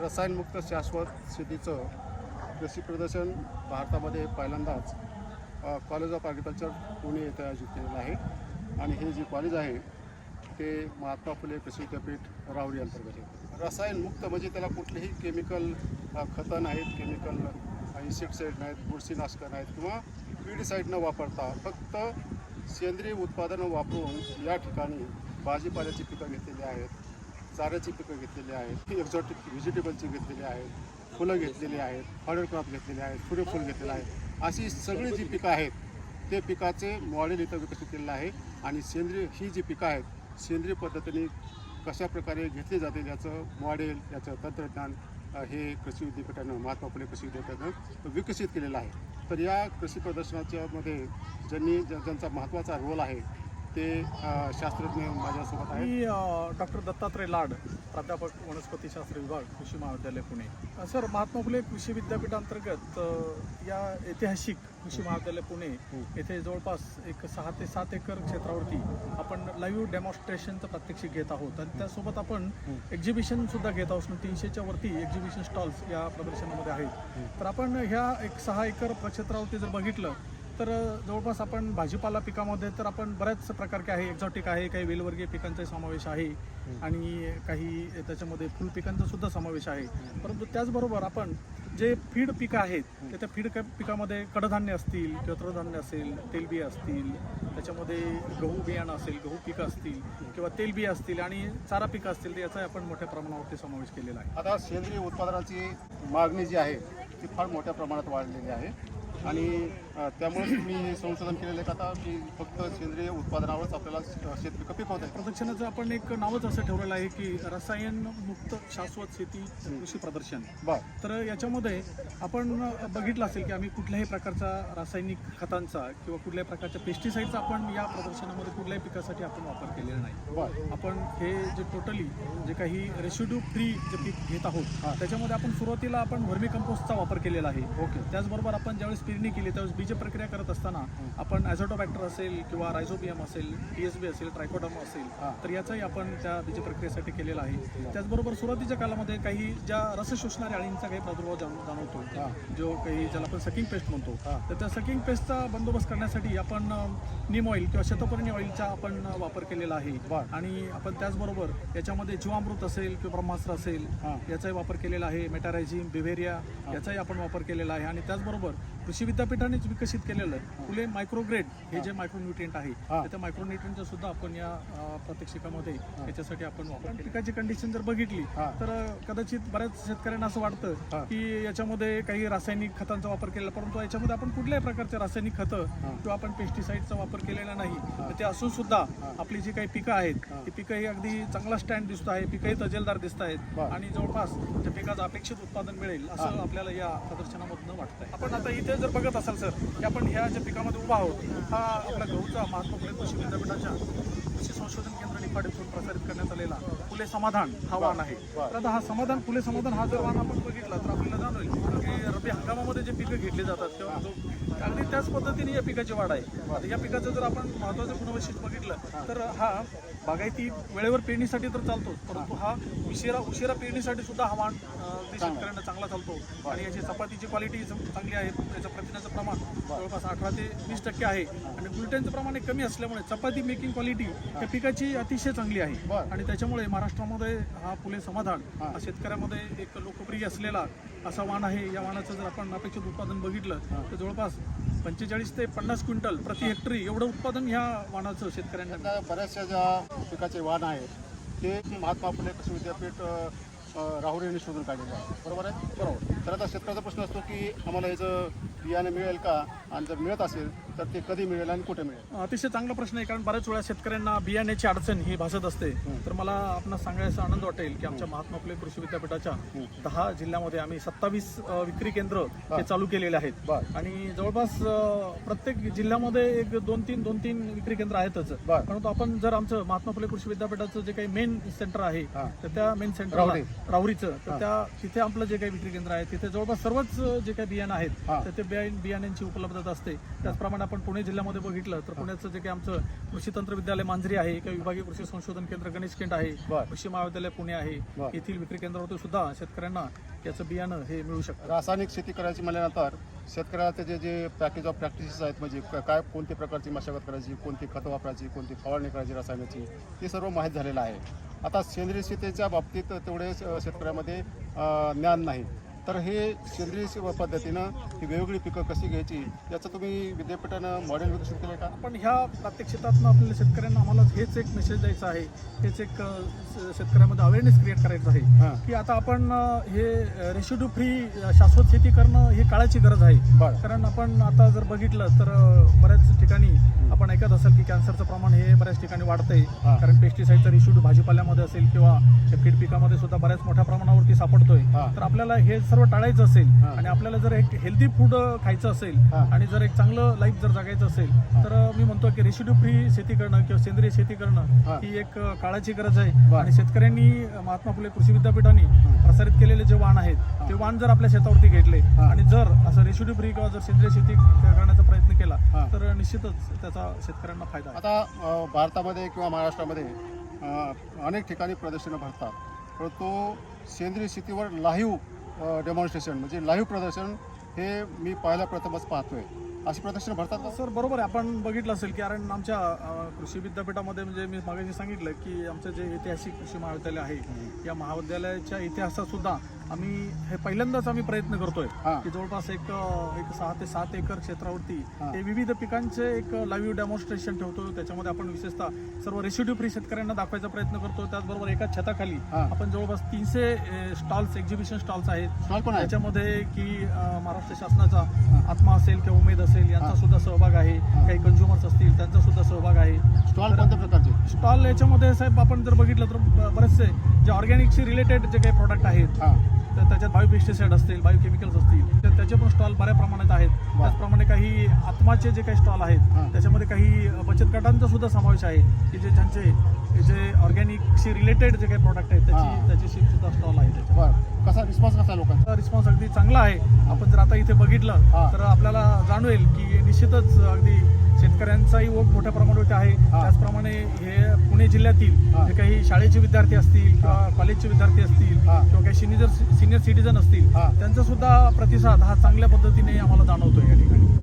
रसायनमुक्त शाश्वत शेतीचं कृषी प्रदर्शन भारतामध्ये पहिल्यांदाच कॉलेज ऑफ ॲग्रिकल्चर पुणे येथे आयोजित केलेलं आहे. आणि हे जे कॉलेज आहे ते महात्मा फुले कृषी विद्यापीठ राहुरी अंतर्गत आहे. रसायनमुक्त म्हणजे त्याला कुठलेही केमिकल खतं नाहीत केमिकल इन्सेक्टसाईड नाहीत बुरशीनाशकं नाहीत किंवा पीडीसाईड न वापरता फक्त सेंद्रिय उत्पादनं वापरून या ठिकाणी भाजीपाल्याची पिकं घेतलेली आहेत. चाऱ्याची पिकं घेतलेली आहेत एक्झॉटिक व्हेजिटेबलची घेतलेली आहेत फुलं घेतलेली आहेत फॉडर क्रॉप घेतलेले आहेत सूर्यफूल घेतलेलं आहे अशी सगळी जी पिकं आहेत ते पिकाचे मॉडेल इथं विकसित केलेलं आहे आणि सेंद्रिय ही जी पिकं आहेत सेंद्रिय पद्धतीने कशा प्रकारे घेतली जाते याचं मॉडेल याचं तंत्रज्ञान हे कृषी विद्यापीठानं महात्मा फुले कृषी विद्यापीठानं विकसित केलेलं आहे. तर या कृषी प्रदर्शनाच्यामध्ये ज्यांनी ज्यांचा महत्त्वाचा रोल आहे ते शास्त्रज्ञ माझ्यासोबत आहेत. मी डॉक्टर दत्तात्रय लाड प्राध्यापक वनस्पतीशास्त्र विभाग कृषी महाविद्यालय पुणे. सर महात्मा फुले कृषी विद्यापीठांतर्गत या ऐतिहासिक कृषी महाविद्यालय पुणे येथे जवळपास एक सहा ते सात एकर क्षेत्रावरती आपण लाईव्ह डेमॉन्स्ट्रेशनचं प्रात्यक्षिक घेत आहोत. आणि त्यासोबत आपण एक्झिबिशन सुद्धा घेत आहोत. म्हणजे तीनशेच्या वरती एक्झिबिशन स्टॉल्स या प्रदर्शनामध्ये आहेत. तर आपण ह्या एक सहा एकर क्षेत्रावरती जर बघितलं तर जवळपास आपण भाजीपाला पिकामध्ये तर आपण बऱ्याच प्रकारचे आहे. एक्झॉटिक आहे काही वेलवर्गीय पिकांचा समावेश आहे. आणि काही त्याच्यामध्ये फुल पिकांचा सुद्धा समावेश आहे. परंतु त्याचबरोबर आपण जे फीड पिकं आहेत तर त्या फीड पिकामध्ये कडधान्य असतील किंवा तृणधान्य असेल तेलबिया असतील त्याच्यामध्ये गहू बियाणं असेल गहू पिकं असतील किंवा तेलबिया असतील आणि चारा पिकं असतील तर याचा आपण मोठ्या प्रमाणावरती समावेश केलेला आहे. आता सेंद्रिय उत्पादनाची मागणी जी आहे ती फार मोठ्या प्रमाणात वाढलेली आहे. आणि त्यामुळे तुम्ही हे संशोधन केलेलं आहे का आता की फक्त सेंद्रिय उत्पादनावरच आपल्याला शेतपिकं पिकवत आहे प्रदर्शनाचं आपण एक नावच असं ठेवलेलं आहे की रसायन मुक्त शाश्वत शेती कृषी प्रदर्शन. बरं. तर याच्यामध्ये आपण बघितलं असेल की आम्ही कुठल्याही प्रकारचा रासायनिक खतांचा किंवा कुठल्याही प्रकारच्या पेस्टिसाईडचा आपण या प्रदर्शनामध्ये कुठल्याही पिकासाठी आपण वापर केलेला नाही. बरं. आपण हे जे टोटली जे काही रेसिड्यू फ्री जे पीक घेत आहोत त्याच्यामध्ये आपण सुरुवातीला आपण व्हर्मी कंपोस्टचा वापर केलेला आहे. ओके. त्याचबरोबर आपण ज्यावेळेस पेरणी केली त्यावेळेस बीज प्रक्रिया करत असताना आपण ॲझोटोबॅक्टर असेल किंवा रायझोबियम असेल टीएसबी असेल ट्रायकोडम असेल. तर याचाही आपण त्या बीज प्रक्रियेसाठी केलेला आहे त्याचबरोबर सुरुवातीच्या कालामध्ये काही ज्या रस शोषणाऱ्या अळींचा काही प्रादुर्भाव जाण जाणवतो. जो काही ज्याला आपण सकिंग पेस्ट म्हणतो. तर त्या सकिंग पेस्टचा बंदोबस्त करण्यासाठी आपण निम ऑइल किंवा शतपर्णी ऑइलचा आपण वापर केलेला आहे. आणि आपण त्याचबरोबर याच्यामध्ये जीवामृत असेल किंवा ब्रह्मास्त्र असेल. याचाही वापर केलेला आहे मेटारायझिम बिव्हेरिया याचाही आपण वापर केलेला आहे आणि त्याचबरोबर कृषी विद्यापीठानेच विकसित केलेलं फुले मायक्रोग्रेड हे जे मायक्रोन्युट्रिएंट आहे. तर त्या मायक्रोन्युट्रिएंटचा सुद्धा आपण या प्रात्यक्षिकामध्ये याच्यासाठी आपण वापर पिकाची कंडिशन जर बघितली. तर कदाचित बऱ्याच शेतकऱ्यांना असं वाटतं. की याच्यामध्ये काही रासायनिक खतांचा वापर केला परंतु याच्यामध्ये आपण कुठल्याही प्रकारचे रासायनिक खतं किंवा आपण पेस्टिसाईडचा वापर केलेला नाही. ते असून सुद्धा आपली जी काही पिकं आहेत ती पिकं ही अगदी चांगला स्टँड दिसत आहे पिकंही तजेलदार दिसत आहेत. आणि जवळपास त्या पिकाचं अपेक्षित उत्पादन मिळेल असं आपल्याला या प्रदर्शनामधनं वाटतंय. आपण आता इथे जर बघत असाल सर की आपण ह्या ज्या पिकामध्ये उभा आहोत हा आपला गहूचा महात्मा फुले कृषी विद्यापीठाच्या कृषी संशोधन केंद्र निफाड येथून प्रसारित करण्यात आलेला फुले समाधान हा वाण आहे. तर आता हा समाधान फुले समाधान हा जर वाण आपण बघितला तर आपल्याला जाणवेल की रब्बी हंगामामध्ये जे पिकं घेतली जातात किंवा त्याच पद्धतीने या पिकाची वाढ आहे. आता या पिकाचं जर आपण महत्वाचं गुणवैशिष्ट्य बघितलं तर हा बागायती वेळेवर पेरणीसाठी तर चालतोच परंतु हा उशिरा उशिरा पेरणीसाठी सुद्धा हा वाण शेतकऱ्यांना चांगला चालतो. आणि याची चपातीची क्वालिटी चांगली आहे याचं प्रथिनाचं प्रमाण जवळपास अठरा ते वीस टक्के आहे. आणि ग्लुटेनचं प्रमाण हे कमी असल्यामुळे चपाती मेकिंग क्वालिटी या पिकाची अतिशय चांगली आहे. आणि त्याच्यामुळे महाराष्ट्रामध्ये हा फुले समाधान हा शेतकऱ्यामध्ये एक लोकप्रिय असलेला असा वाण आहे. या वाणाचं जर आपण अपेक्षित उत्पादन बघितलं तर जवळपास पंचेचाळीस ते पन्नास क्विंटल प्रति हेक्टरी एवढं उत्पादन ह्या वाणाचं शेतकऱ्यांना बऱ्याचशा ज्या पिकाचे वाण आहेत ते महात्मा फुले कृषी विद्यापीठ राहुरी यांनी शोधून काढलेले आहे बरोबर आहे? बरोबर. तर आता शेतकऱ्याचा प्रश्न असतो की आम्हाला याचं बियाणे मिळेल का आणि जर मिळत असेल तर ते कधी मिळेल आणि कुठे मिळेल अतिशय चांगला प्रश्न आहे कारण बऱ्याच वेळा शेतकऱ्यांना बियाण्याची अडचण ही भासत असते तर मला आपण सांगायचा आनंद वाटेल की आमच्या महात्मा फुले कृषी विद्यापीठाच्या दहा जिल्ह्यामध्ये आम्ही सत्तावीस विक्री केंद्र हे चालू केलेले आहेत. आणि जवळपास प्रत्येक जिल्ह्यामध्ये एक दोन तीन दोन तीन विक्री केंद्र आहेतच. परंतु आपण जर आमचं महात्मा फुले कृषी विद्यापीठाचं जे काही मेन सेंटर आहे. तर त्या मेन सेंटर राहुरी. राहुरीचं तर त्या तिथे आपलं जे काही विक्री केंद्र आहे तिथे जवळपास सर्वच जे काही बियाणं आहेत. तर ते बिया- बियाण्यांची उपलब्धता असते त्याचप्रमाणे आपण पुणे जिल्ह्यामध्ये बघितलं तर पुण्याचं जे काही आमचं कृषी तंत्र विद्यालय मांजरी आहे किंवा विभागीय कृषी संशोधन केंद्र गणेश केंट आहे. कृषी महाविद्यालय पुणे आहे. येथील विक्री केंद्रावरती सुद्धा शेतकऱ्यांना याचं बियाणं हे मिळू शकतं रासायनिक शेती करायची म्हणल्यानंतर शेतकऱ्याला त्याचे जे पॅकेज ऑफ प्रॅक्टिसेस आहेत म्हणजे काय कोणती प्रकारची मशागत करायची कोणती खतं वापरायची कोणती फवारणी करायची रसायनाची ते सर्व माहीत झालेलं आहे आता सेंद्रिय शेतीच्या बाबतीत तेवढे शेतकऱ्यामध्ये ज्ञान नाही तर हे सेंद्रिय शे- पद्धतीनं ही वेगवेगळी पिकं कशी घ्यायची याचं तुम्ही विद्यापीठानं मॉडेल विकसित केलं का? पण ह्या प्रात्यक्षिकातनं आपल्याला शेतकऱ्यांना आम्हाला हेच एक मेसेज द्यायचा आहे. हेच एक शेतकऱ्यामध्ये अवेअरनेस क्रिएट करायचं आहे. की आता आपण हे रेशिड्यू फ्री शाश्वत शेती करणं ही काळाची गरज आहे. कारण आपण आता जर बघितलं तर बऱ्याच ठिकाणी आपण ऐकत असाल की कॅन्सरचं प्रमाण हे बऱ्याच ठिकाणी वाढतंय. कारण पेस्टिसाईडचा रिशूड भाजीपाल्यामध्ये असेल किंवा फीड पिकामध्ये सुद्धा बऱ्याच मोठ्या प्रमाणावरती सापडतोय. तर आपल्याला हे सर्व टाळायचं असेल. आणि आपल्याला जर एक हेल्दी फूड खायचं असेल. आणि जर एक चांगलं लाईफ जर जगायचं असेल तर मी म्हणतो की रेसिड्यू फ्री शेती करणं किंवा सेंद्रिय शेती करणं हां. एक काळाची गरज आहे. आणि शेतकऱ्यांनी महात्मा फुले कृषी विद्यापीठाने प्रसारित केलेले जे वाण आहेत ते वाण जर आपल्या शेतावरती घेतले. आणि जर असं रेसिड्यू फ्री किंवा जर सेंद्रिय शेती करण्याचा प्रयत्न केला. तर निश्चितच त्याचा शेतकऱ्यांना फायदा आहे. आता भारतामध्ये किंवा महाराष्ट्रामध्ये अनेक ठिकाणी प्रदर्शनं भरतात. परंतु सेंद्रिय शेतीवर लाईव्ह डेमॉन्स्ट्रेशन म्हणजे लाईव्ह प्रदर्शन हे मी पहिल्या प्रथमच पाहतोय. अशी प्रदर्शनं भरतात का? सर बरोबर आहे. आपण बघितलं असेल की कारण आमच्या कृषी विद्यापीठामध्ये म्हणजे मी मागाशी सांगितलं की आमचं जे ऐतिहासिक कृषी महाविद्यालय आहे या महाविद्यालयाच्या इतिहासात सुद्धा आम्ही हे पहिल्यांदाच आम्ही प्रयत्न करतोय की जवळपास एक एक सहा ते सात एकर क्षेत्रावरती हां. हे विविध पिकांचे एक लाईव्ह डेमॉन्स्ट्रेशन ठेवतो त्याच्यामध्ये आपण विशेषतः सर्व रेसिड्यू फ्री शेतकऱ्यांना दाखवायचा प्रयत्न करतो त्याचबरोबर एकाच छताखाली. आपण जवळपास तीनशे स्टॉल्स एक्झिबिशन स्टॉल्स आहेत. त्याच्यामध्ये की महाराष्ट्र शासनाचा आत्मा असेल किंवा उमेद असेल यांचा सुद्धा सहभाग आहे. काही कंझ्युमर्स असतील त्यांचा सुद्धा सहभाग आहे. स्टॉल कोणत्या प्रकारचे? स्टॉल याच्यामध्ये साहेब आपण जर बघितलं तर बरेचसे जे ऑर्गॅनिकशी रिलेटेड जे काही प्रॉडक्ट आहेत हां. तर त्याच्यात बायोपेस्टिसाइड असतील बायोकेमिकल्स असतील तर त्याचे पण स्टॉल बऱ्या प्रमाणात आहेत त्याचप्रमाणे काही आत्माचे जे काही स्टॉल. आहेत त्याच्यामध्ये काही बचत गटांचा सुद्धा समावेश आहे की जे ज्यांचे जे ऑर्गॅनिकशी रिलेटेड जे काही प्रॉडक्ट आहेत. त्याची त्याच्याशी सुद्धा स्टॉल आहे त्याच्यात कसा रिस्पॉन्स कसा लोकांचा रिस्पॉन्स अगदी चांगला आहे आपण जर आता इथे बघितलं. तर आपल्याला जाणवेल की निश्चितच अगदी शेतकऱ्यांचाही ओघ मोठ्या प्रमाणावरती आहे. त्याचप्रमाणे हे पुणे जिल्ह्यातील. जे काही शाळेचे विद्यार्थी असतील किंवा कॉलेजचे विद्यार्थी असतील. किंवा काही सिनियर सिनियर सिटीजन असतील. त्यांचा सुद्धा प्रतिसाद हा चांगल्या पद्धतीने आम्हाला जाणवतोय या ठिकाणी